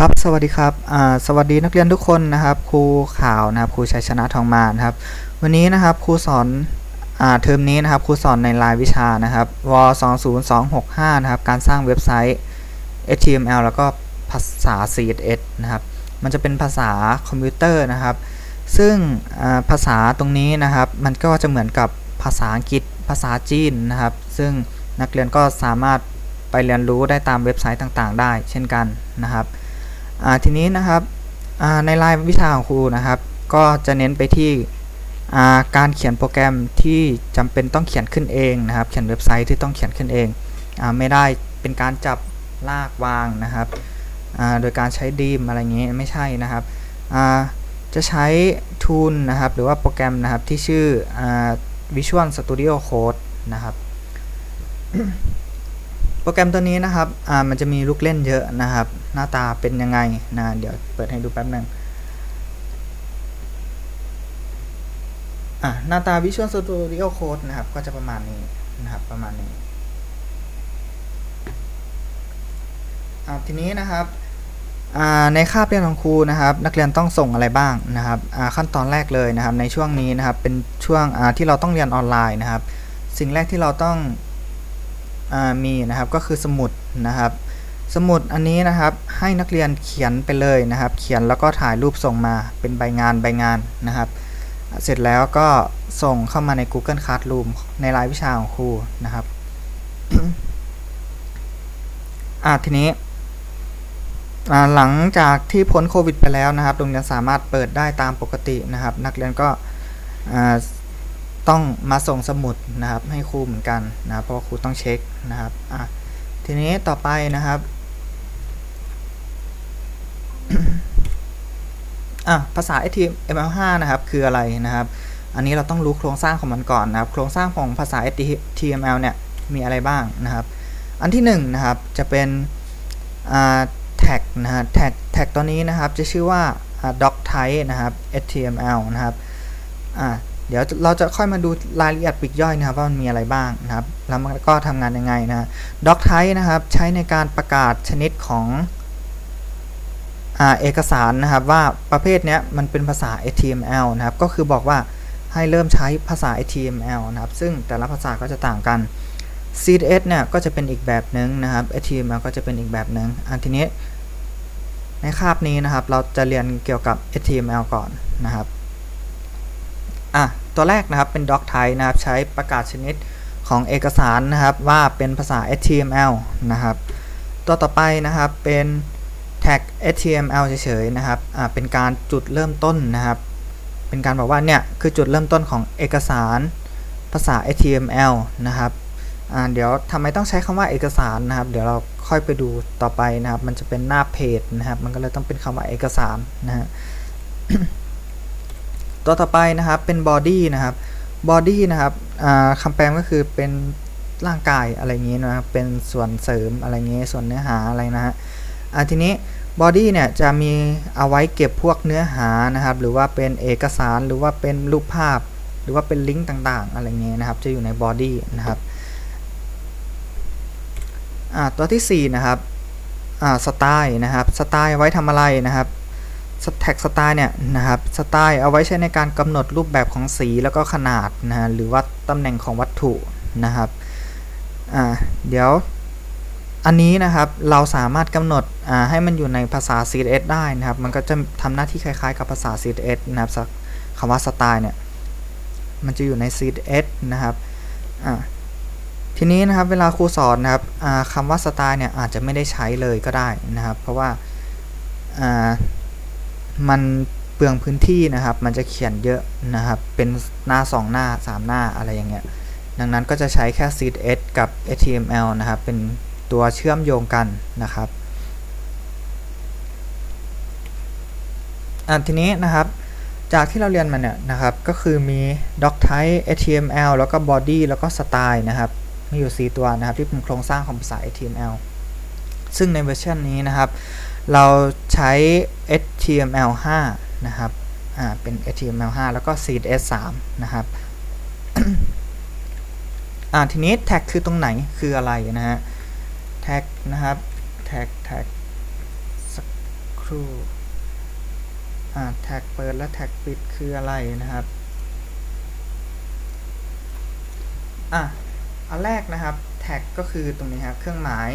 ครับสวัสดีครับสวัสดีนักเรียนทุกคนนะครับครูข่าวนะครับครูชัยชนะทองมานะครับ วันนี้นะครับครูสอนอเทอมนี้นะครับครูสอนในรายวิชานะครับว20265นะครับการสร้างเว็บไซต์ HTML แล้วก็ภาษา CSS นะครับมันจะเป็นภาษาคอมพิวเตอร์นะครับ ซึ่งภาษาตรงนี้นะครับมันก็จะเหมือนกับภาษาอังกฤษภาษาจีนนะครับ ซึ่งนักเรียนก็สามารถไปเรียนรู้ได้ตามเว็บไซต์ต่างๆ ได้ เช่นกันนะครับ ทีนี้นะครับในรายวิชาของครูนะครับ ก็จะเน้นไปที่การเขียนโปรแกรมที่จำเป็นต้องเขียนขึ้นเองนะครับ เขียนเว็บไซต์ที่ต้องเขียนขึ้นเองอไม่ได้เป็นการจับลากวางนะครับโดยการใช้ดีมอะไรอย่างนี้ไม่ใช่นะครับจะใช้ทูลนะครับ หรือว่าโปรแกรมนะครับที่ชื่ออ Visual Studio Code นะครับ โปรแกรมตัวนี้นะครับมันจะมีลูกเล่นเยอะนะครับ หน้าตาเป็นยังไงนะเดี๋ยวเปิดให้ดูแป๊บหนึ่งอะหน้าตา Visual Studio Code นะครับ ก็จะประมาณนี้นะครับประมาณนี้อะทีนี้นะครับอ่าในคาบเรียนของครูนะครับ นักเรียนต้องส่งอะไรบ้างนะครับอ่าขั้นตอนแรกเลยนะครับ ในช่วงนี้นะครับเป็นช่วงอ่าที่เราต้องเรียนออนไลน์นะครับ สิ่งแรกที่เราต้องอมีนะครับก็คือสมุดนะครับ สมุดอันนี้นะครับให้นักเรียนเขียนไปเลยนะครับ เขียนแล้วก็ถ่ายรูปส่งมาเป็นใบงานใบงานนะครับ เสร็จแล้วก็ส่งเข้ามาใน Google Classroom ในรายวิชาของครูนะครับอ่าทีนี้หลังจากที่พ้นโควิดไปแล้วนะครับโรงเรียนสามารถเปิดได้ตามปกตินะครับ นักเรียนก็ต้องมาส่งสมุดนะครับ ให้ครูเหมือนกันนะเพราะครูต้องเช็คนะครับอะทีนี้ต่อไปนะครับ อะภาษา HTML5 นะครับ คืออะไรนะครับ อันนี้เราต้องรู้โครงสร้างของมันก่อนนะครับ โครงสร้างของภาษา HTML เนี่ยมีอะไรบ้างนะครับ อันที่1นงนะครับจะเป็นแท็กนะฮะแท็กแท็กตัวนี้นะครับจะชื่อว่า doc type นะครับ HTML นะครับอ่าเดี๋ยวเราจะค่อยมาดูรายละเอียดปีกย่อยนะครับว่ามันมีอะไรบ้างนะครับ แล้วมันก็ทำงานยังไงนะ doc type นะครับใช้ในการประกาศชนิดของ เอกสารนะครับว่าประเภทนี้มันเป็นภาษา HTML นะครับก็คือบอกว่าให้เริ่มใช้ภาษา HTML นะครับซึ่งแต่ละภาษาก็จะต่างกัน CSS เนี่ยก็จะเป็นอีกแบบหนึ่งนะครับ HTML ก็จะเป็นอีกแบบหนึ่งอันทีนี้ในคาบนี้นะครับเราจะเรียนเกี่ยวกับ HTML ก่อนนะครับอะตัวแรกนะครับเป็น doc type นะครับใช้ประกาศชนิดของเอกสารนะครับว่าเป็นภาษา HTML นะครับ ตัวต่อไปนะครับเป็น tag HTML เฉยๆนะครับอ่าเป็นการจุดเริ่มต้นนะครับ เป็นการบอกว่าเนี่ยคือจุดเริ่มต้นของเอกสารภาษา HTML นะครับอ่าเดี๋ยวทำไมต้องใช้คำว่าเอกสารนะครับ เดี๋ยวเราค่อยไปดูต่อไปนะครับ มันจะเป็นหน้าเพจนะครับ มันก็เลยต้องเป็นคำว่าเอกสารนะฮะตัวต่อไปนะครับเป็น body นะครับ body นะครับคำแปลก็คือเป็นร่างกายอะไรอย่างนี้นะครับเป็นส่วนเสริมอะไรเงี้ส่วนเนื้อหาอะไรนะฮะ อะทีนี้ body เนี่ยจะมีเอาไว้เก็บพวกเนื้อหานะครับ หรือว่าเป็นเอกสารหรือว่าเป็นรูปภาพ หรือว่าเป็นลิงก์ต่างๆ อะไรเงี้ยนะครับ จะอยู่ใน body นะครับตัวที่4นะครับสไตล์นะครับสไตล์ไว้ทำอะไรนะครับแท็กสไตล์เนี่ยนะครับสไตล์เอาไว้ใช้ในการกำหนดรูปแบบของสีแล้วก็ขนาดนะฮะหรือว่าตำแหน่งของวัตถุนะครับอ่าเดี๋ยว อันนี้นะครับเราสามารถกำหนดให้มันอยู่ในภาษา CSS ได้นะครับ มันก็จะทำหน้าที่คล้ายๆ กับภาษา CSS นะครับคำว่าสไตล์เนี่ยมันจะอยู่ใน CSS นะครับทีนี้นะครับเวลาครูสอนนะครับคำว่าสไตล์เนี่ยอาจจะไม่ได้ใช้เลยก็ได้นะครับ เพราะว่ามันเปลืองพื้นที่นะครับ มันจะเขียนเยอะนะครับ เป็นหน้า 2 หน้า 3 หน้าอะไรอย่างเงี้ย ดังนั้นก็จะใช้แค่ CSS กับ HTML นะครับ เป็น ตัวเชื่อมโยงกันนะครับอะทีนี้นะครับจากที่เราเรียนมาเนี่ยนะครับก็คือมี doc type HTML แล้วก็ body แล้วก็ style นะครับมีอยู่ 4 ตัวนะครับที่เป็นโครงสร้างของภาษา HTML ซึ่งในเวอร์ชันนี้นะครับ เราใช้ HTML5 นะครับอ่าเป็น HTML5 แล้วก็ CSS3 นะครับอ่าทีนี้แท็กคือตรงไหนคืออะไรนะฮะ แท็กนะครับแท็กแท็กสักครู่อ่าแท็กเปิดและแท็กปิดคืออะไรนะครับอะอันแรกนะครับแท็กก็คือตรงนี้ครับเครื่องหมาย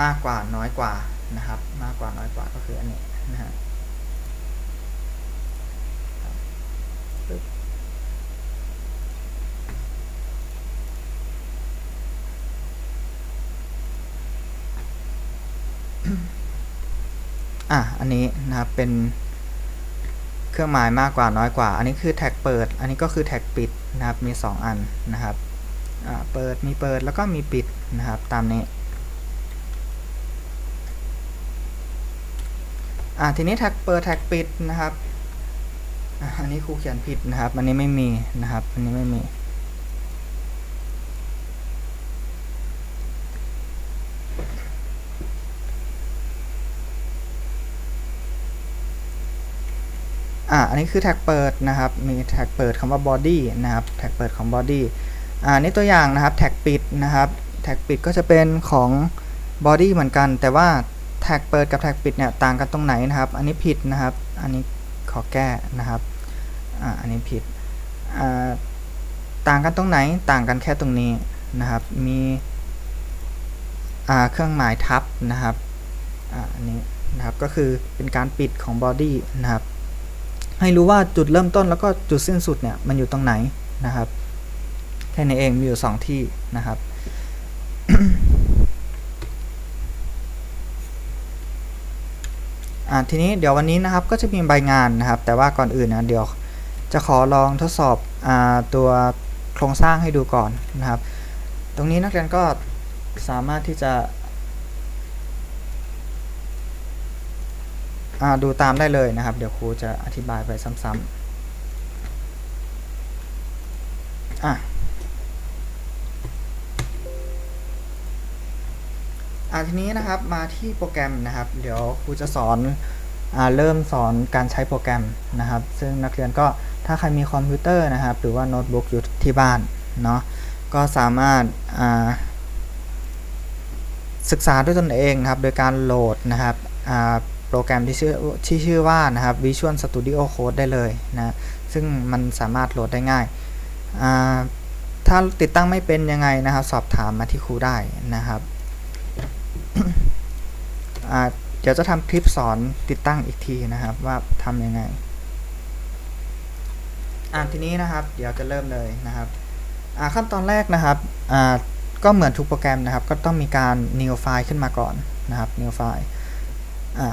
มากกว่าน้อยกว่านะครับ มากกว่าน้อยกว่าก็คืออันนี้นะฮะ อะอันนี้นะครับเป็นเครื่องหมายมากกว่าน้อยกว่า อันนี้คือแท็กเปิด อันนี้ก็คือแท็กปิดนะครับมี 2 อันนะครับอ่าเปิดมีเปิดแล้วก็มีปิดนะครับตามนี้อ่าทีนี้แท็กเปิดแท็กปิดนะครับอะอันนี้ครูเขียนผิดนะครับ อันนี้ไม่มีนะครับ อันนี้ไม่มี อ่าอันนี้คือแท็กเปิดนะครับ มีแท็กเปิดคำว่า body นะครับ แท็กเปิดของ body อ่านี่ตัวอย่างนะครับ แท็กปิดนะครับ แท็กปิดก็จะเป็นของ body เหมือนกัน แต่ว่าแท็กเปิดกับแท็กปิดเนี่ยต่างกันตรงไหนนะครับ อันนี้ผิดนะครับ อันนี้ขอแก้นะครับ อ่า อันนี้ผิด อ่า ต่างกันตรงไหน ต่างกันแค่ตรงนี้นะครับ มี อ่า เครื่องหมายทับนะครับ อ่า อันนี้นะครับ ก็คือเป็นการปิดของ body นะครับ ให้รู้ว่าจุดเริ่มต้นแล้วก็จุดสิ้นสุดเนี่ยมันอยู่ตรงไหนนะครับแค่นี้เองมีอยู่ 2 ที่นะครับอ่าทีนี้เดี๋ยววันนี้นะครับก็จะมีใบงานนะครับ แต่ว่าก่อนอื่นนะเดี๋ยวจะขอลองทดสอบอาตัวโครงสร้างให้ดูก่อนนะครับ ตรงนี้นักเรียนก็สามารถที่จะ อ่า ดูตามได้เลยนะครับ เดี๋ยวครูจะอธิบายไปซ้ำๆอะอ่าทีนี้นะครับมาที่โปรแกรมนะครับ เดี๋ยวครูจะสอนอ่าเริ่มสอนการใช้โปรแกรมนะครับ ซึ่งนักเรียนก็ถ้าใครมีคอมพิวเตอร์นะครับ หรือว่าโน้ตบุ๊กอยู่ที่บ้านเนาะก็สามารถอ่าศึกษาด้วยตนเองนะครับ โดยการโหลดนะครับอ่า โปรแกรมที่ชื่อที่ชื่อว่านะครับ Visual Studio Code ได้เลยนะซึ่งมันสามารถโหลดได้ง่าย ถ้าติดตั้งไม่เป็นยังไงนะครับ สอบถามมาที่ครูได้นะครับเดี๋ยวจะทำคลิปสอนติดตั้งอีกทีนะครับ ว่าทำยังไงอ่าทีนี้นะครับ เดี๋ยวจะเริ่มเลยนะครับขั้นตอนแรกนะครับก็เหมือนทุกโปรแกรมนะครับ ก็ต้องมีการ new file ขึ้นมาก่อนนะครับ new file อ่า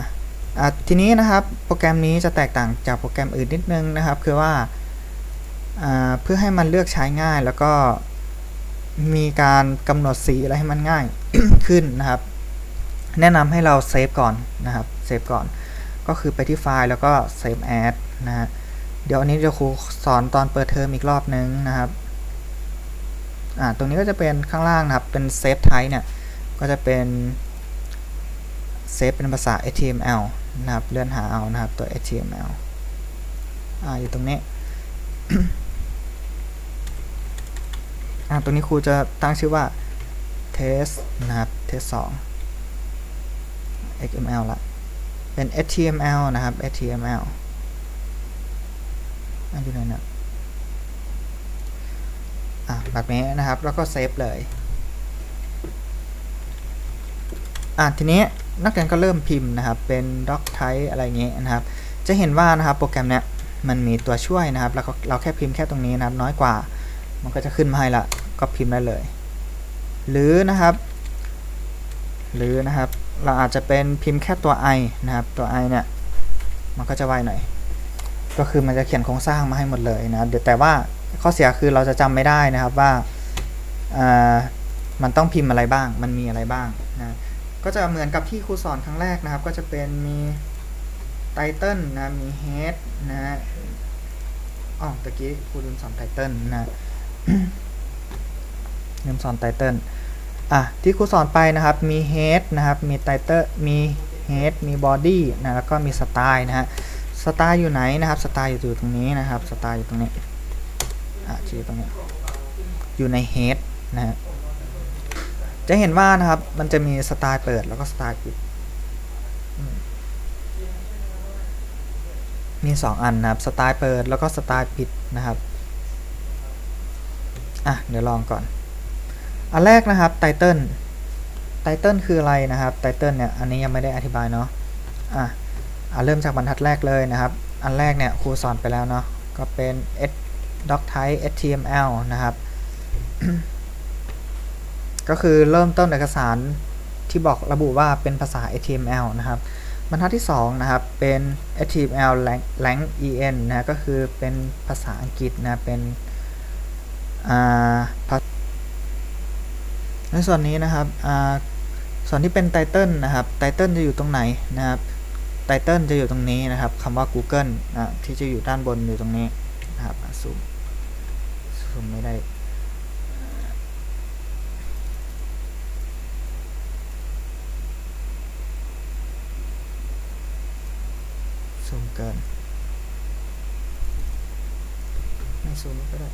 ทีนี้นะครับโปรแกรมนี้จะแตกต่างจากโปรแกรมอื่นนิดนึงนะครับ คือว่าเพื่อให้มันเลือกใช้ง่ายแล้วก็มีการกำหนดสีอะไรให้มันง่ายขึ้นนะครับ แนะนำให้เราเซฟก่อนนะครับเซฟก่อน ก็คือไปที่ไฟล์แล้วก็เซฟแอดนะฮะเดี๋ยวอันนี้จะครูสอนตอนเปิดเทอมอีกรอบนึงนะครับอ่าตรงนี้ก็จะเป็นข้างล่างนะครับ เป็นเซฟไทป์เนี่ย ก็จะเป็นเซฟเป็นภาษา HTML นะครับเลื่อนหาเอานะครับตัว HTML อ่าอยู่ตรงนี้อ่าตรงนี้ครูจะตั้งชื่อว่า test นะครับ test 2 XML ละเป็น HTML นะครับ HTML อันอยู่ไหนนะอะแบบนี้นะครับ แล้วก็เซฟเลย อะทีนี้ นักเรียนก็เริ่มพิมพ์นะครับ เป็น doc type อะไรเงี้ยนะครับ จะเห็นว่านะครับโปรแกรมเนี้ยมันมีตัวช่วยนะครับแล้วเราแค่พิมพ์แค่ตรงนี้นะครับ น้อยกว่า มันก็จะขึ้นมาให้ละก็พิมพ์ได้เลย หรือนะครับ หรือนะครับเราอาจจะเป็นพิมพ์แค่ตัว i นะครับ ตัว i เนี่ยมันก็จะไวหน่อยก็คือมันจะเขียนโครงสร้างมาให้หมดเลยนะเดี๋ยวแต่ว่าข้อเสียคือเราจะจำไม่ได้นะครับว่ามันต้องพิมพ์อะไรบ้าง มันมีอะไรบ้างนะ ก็จะเหมือนกับที่ครูสอนครั้งแรกนะครับ ก็จะเป็นมีไตเติลนะมีเฮดนะฮะอ๋อตะกี้ครูลืมสอนไตเติลนะลืมสอนไตเติลอะที่ครูสอนไปนะครับมีเฮดนะครับมีไตเติลมีเฮดมีบอดี้นะแล้วก็มีสไตล์นะฮะสไตล์อยู่ไหนนะครับสไตล์อยู่ตรงนี้นะครับสไตล์อยู่ตรงนี้อะชี้ตรงนี้อยู่ในเฮดนะฮะ จะเห็นว่านะครับ มันจะมีสไตล์เปิดแล้วก็สไตล์ปิด มี 2 อันนะครับ สไตล์เปิดแล้วก็สไตล์ปิดนะครับ อะ เดี๋ยวลองก่อน อันแรกนะครับไตเติลไตเติลคืออะไรนะครับไตเติลเนี่ย อันนี้ยังไม่ได้อธิบายเนาะ อะอะเริ่มจากบรรทัดแรกเลยนะครับ อันแรกเนี่ยครูสอนไปแล้วเนาะ ก็เป็น s doc type html นะครับ ก็คือเริ่มต้นเอกสารที่บอกระบุว่าเป็นภาษา HTML นะครับ บรรทัดที่ 2 นะครับ เป็น HTML lang en นะก็คือเป็นภาษาอังกฤษนะเป็นอ่าในส่วนนี้นะครับอ่าส่วนที่เป็นไตเติลนะครับไตเติลจะอยู่ตรงไหนนะครับไตเติลจะอยู่ตรงนี้นะครับคำว่า Google นะที่จะอยู่ด้านบนอยู่ตรงนี้นะครับซูมซูมไม่ได้ ซูม เกิน ไม่ซูมก็ได้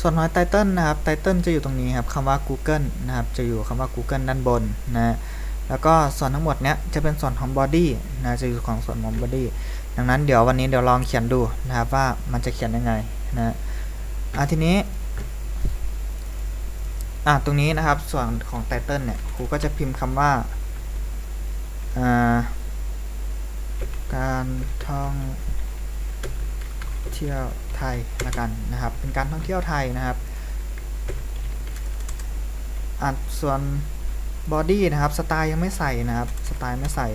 ส่วนน้อยไตเติลนะครับไตเติลจะอยู่ตรงนี้ครับคำว่า Google นะครับ จะอยู่คำว่า Google ด้านบนนะแล้วก็ส่วนทั้งหมดเนี้ยจะเป็นส่วนของ body นะจะอยู่ของส่วนของ body ดังนั้นเดี๋ยววันนี้เดี๋ยวลองเขียนดูนะครับว่ามันจะเขียนยังไงนะอะทีนี้อะตรงนี้นะครับส่วนของไตเติลเนี่ยครูก็จะพิมพ์คำว่า การท่องเที่ยวไทยละกันนะครับ เป็นการท่องเที่ยวไทยนะครับอะส่วนบอดี้นะครับ สไตล์ยังไม่ใส่นะครับ สไตล์ไม่ใส่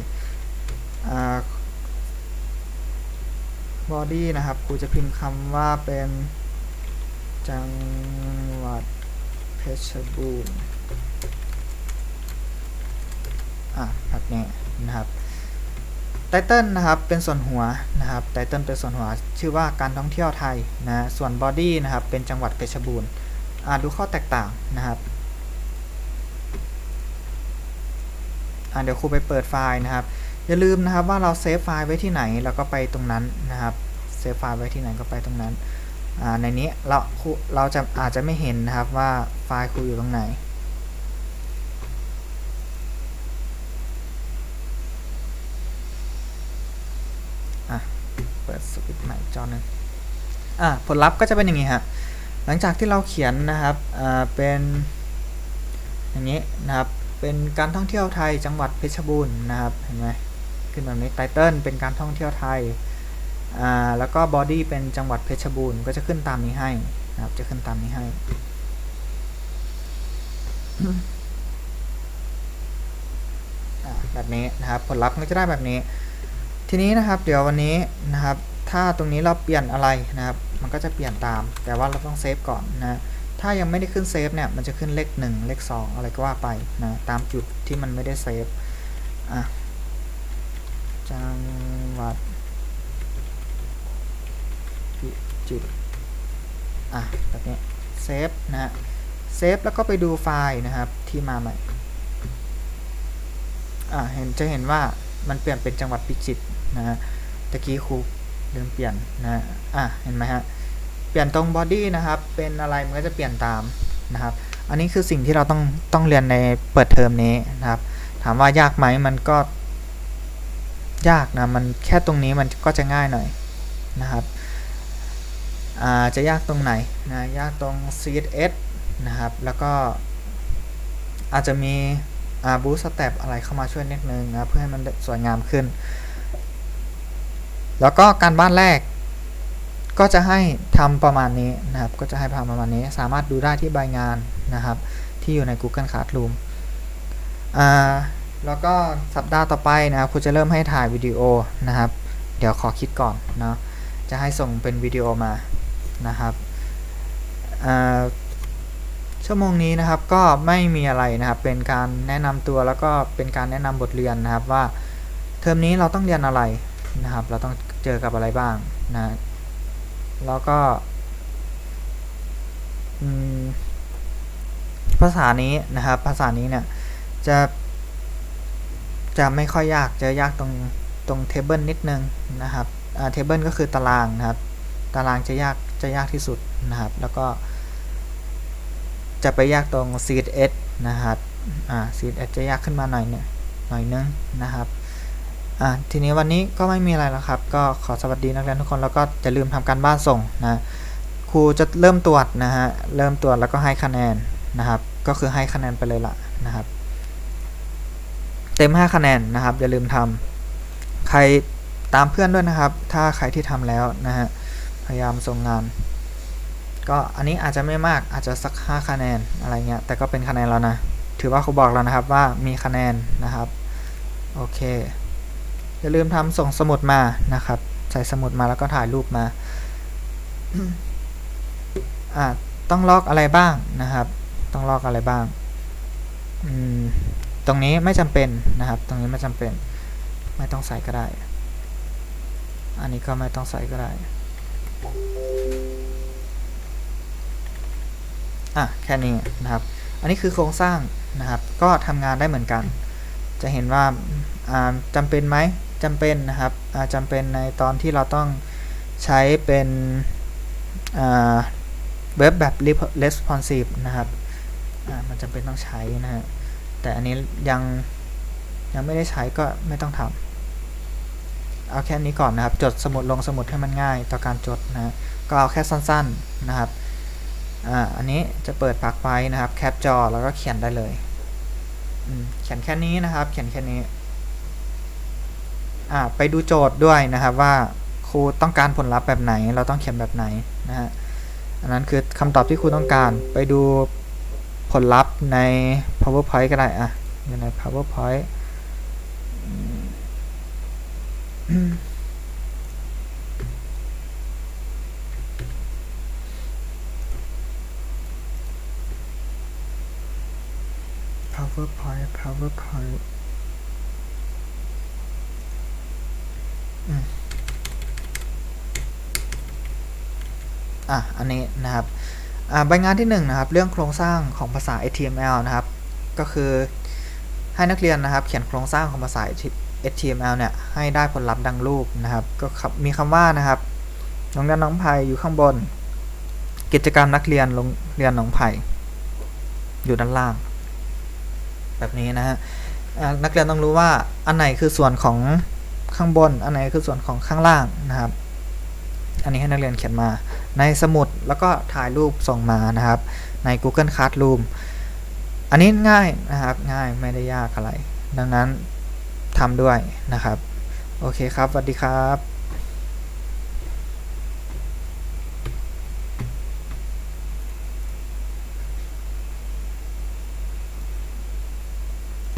บอดี้นะครับครูจะพิมพ์คำว่าเป็นจังหวัดเพชรบูรณ์อะแบบนี้ นะครับไตเติลนะครับเป็นส่วนหัวนะครับไตเติลเป็นส่วนหัวชื่อว่าการท่องเที่ยวไทยนะส่วนบอดี้นะครับเป็นจังหวัดเพชรบูรณ์อ่าดูข้อแตกต่างนะครับอ่าเดี๋ยวครูไปเปิดไฟล์นะครับอย่าลืมนะครับว่าเราเซฟไฟล์ไว้ที่ไหนแล้วก็ไปตรงนั้นนะครับเซฟไฟล์ไว้ที่ไหนก็ไปตรงนั้นในนี้เราเราจะอาจจะไม่เห็นนะครับว่าไฟล์ครูอยู่ตรงไหนเปิดสวิตช์ใหม่ จอหนึ่งอะผลลัพธ์ก็จะเป็นอย่างนี้ฮะหลังจากที่เราเขียนนะครับอ่าเป็นอย่างนี้นะครับเป็นการท่องเที่ยวไทยจังหวัดเพชรบูรณ์นะครับเห็นไหมขึ้นแบบนี้ไตเติลเป็นการท่องเที่ยวไทยอ่าแล้วก็บอดี้เป็นจังหวัดเพชรบูรณ์ก็จะขึ้นตามนี้ให้นะครับจะขึ้นตามนี้ให้แบบนี้นะครับผลลัพธ์ก็จะได้แบบนี้ ทีนี้นะครับ เดี๋ยววันนี้นะครับ ถ้าตรงนี้เราเปลี่ยนอะไรนะครับ มันก็จะเปลี่ยนตาม แต่ว่าเราต้องเซฟก่อนนะ ถ้ายังไม่ได้ขึ้นเซฟเนี่ย มันจะขึ้นเลข 1 เลข 2 อะไรก็ว่าไปนะ ตามจุดที่มันไม่ได้เซฟ อะ จังหวัดจุดอะ แบบนี้ เซฟนะเซฟแล้วก็ไปดูไฟล์นะครับที่มาใหม่ อะ เห็นจะเห็นว่ามันเปลี่ยนเป็นจังหวัดพิจิตรนะฮะตะกี้ครู ลืมเปลี่ยนนะอะเห็นไหมฮะเปลี่ยนตรงบอดี้นะครับเป็นอะไรมันก็จะเปลี่ยนตามนะครับ อันนี้คือสิ่งที่เราต้องต้องเรียนในเปิดเทอมนี้นะครับ ถามว่ายากไหมมันก็ ยากนะมันแค่ตรงนี้มันก็จะง่ายหน่อยนะครับอ่าจะยากตรงไหนนะยากตรง CSS นะครับ แล้วก็อาจจะมีบูสเต็ปอะไรเข้ามาช่วยนิดนึงนะเพื่อให้มันสวยงามขึ้น แล้วก็การบ้านแรก ก็จะให้ทำประมาณนี้นะครับ ก็จะให้ทำประมาณนี้ สามารถดูได้ที่ใบงานนะครับ ที่อยู่ใน Google Classroom อ่าแล้วก็สัปดาห์ต่อไปนะครับครูจะเริ่มให้ถ่ายวิดีโอนะครับ เดี๋ยวขอคิดก่อนนะจะให้ส่งเป็นวิดีโอมานะครับชั่วโมงนี้นะครับก็ไม่มีอะไรนะครับ เป็นการแนะนำตัวแล้วก็เป็นการแนะนำบทเรียนนะครับว่า เทอมนี้เราต้องเรียนอะไร นะครับ เราต้องเจอกับอะไรบ้างนะ แล้วก็ภาษานี้นะครับ ภาษานี้เนี่ยจะจะไม่ค่อยยากจะยากตรงตรงเทเบิลนิดนึงนะครับเทเบิลก็คือตารางนะครับ ตารางจะยากจะยากที่สุดนะครับ แล้วก็ จะไปยากตรง CSS นะครับอ่า CSS จะยากขึ้นมาหน่อยเนี่ยหน่อยนึงนะครับ อะทีนี้วันนี้ก็ไม่มีอะไรแล้วครับ ก็ขอสวัสดีนักเรียนทุกคนแล้วก็อย่าลืมทำการบ้านส่งนะครูจะเริ่มตรวจนะฮะเริ่มตรวจแล้วก็ให้คะแนนนะครับ ก็คือให้คะแนนไปเลยละนะครับ เต็ม 5 คะแนนนะครับ อย่าลืมทำใครตามเพื่อนด้วยนะครับ ถ้าใครที่ทำแล้วนะฮะพยายามส่งงาน ก็อันนี้อาจจะไม่มากอาจจะสัก 5 คะแนนอะไรเงี้ยแต่ก็เป็นคะแนนแล้วนะ ถือว่าครูบอกแล้วนะครับว่ามีคะแนนนะครับ โอเค อย่าลืมทำส่งสมุดมานะครับ ใส่สมุดมาแล้วก็ถ่ายรูปมาอ่าต้องลอกอะไรบ้างนะครับ ต้องลอกอะไรบ้างอืมตรงนี้ไม่จำเป็นนะครับ ตรงนี้ไม่จำเป็น ไม่ต้องใส่ก็ได้ อันนี้ก็ไม่ต้องใส่ก็ได้อะแค่นี้นะครับ อันนี้คือโครงสร้างนะครับ ก็ทำงานได้เหมือนกัน จะเห็นว่าอ่าจำเป็นไหม จำเป็นนะครับอ่าจำเป็นในตอนที่เราต้องใช้เป็นเว็บแบบ responsive นะครับมันจำเป็นต้องใช้นะฮะแต่อันนี้ยังยังไม่ได้ใช้ก็ไม่ต้องทำเอาแค่นี้ก่อนนะครับ จดสมุดลงสมุดให้มันง่ายต่อการจดนะฮะก็เอาแค่สั้นๆนะครับอ่าอันนี้จะเปิดพักไว้นะครับ แคปจอแล้วก็เขียนได้เลยเขียนแค่นี้นะครับ เขียนแค่นี้ ไปดูโจทย์ด้วยนะครับว่าครูต้องการผลลัพธ์แบบไหน เราต้องเขียนแบบไหนนะฮะอันนั้นคือคำตอบที่ครูต้องการไปดูผลลัพธ์ใน powerpoint ก็ได้อะอยู่ใน powerpoint powerpoint powerpoint อะอันนี้นะครับอ่าใบงานที่1นงนะครับเรื่องโครงสร้างของภาษา HTML นะครับก็คือให้นักเรียนนะครับ เขียนโครงสร้างของภาษา HTML เนี่ยให้ได้ผลลัพธ์ดังรูปนะครับ ก็มีคำว่านะครับโรงเรียนน้องไผ่อยู่ข้างบน กิจกรรมนักเรียนโรงเรียนหนองไผ่อยู่ด้านล่าง แบบนี้นะฮะนักเรียนต้องรู้ว่าอันไหนคือส่วนของข้างบน อันไหนคือส่วนของข้างล่างนะครับ อันนี้ให้นักเรียนเขียนมา ในสมุดแล้วก็ถ่ายรูปส่งมานะครับ ใน Google Classroom อันนี้ง่ายนะครับ ง่ายไม่ได้ยากอะไร ดังนั้นทำด้วยนะครับ โอเคครับสวัสดีครับ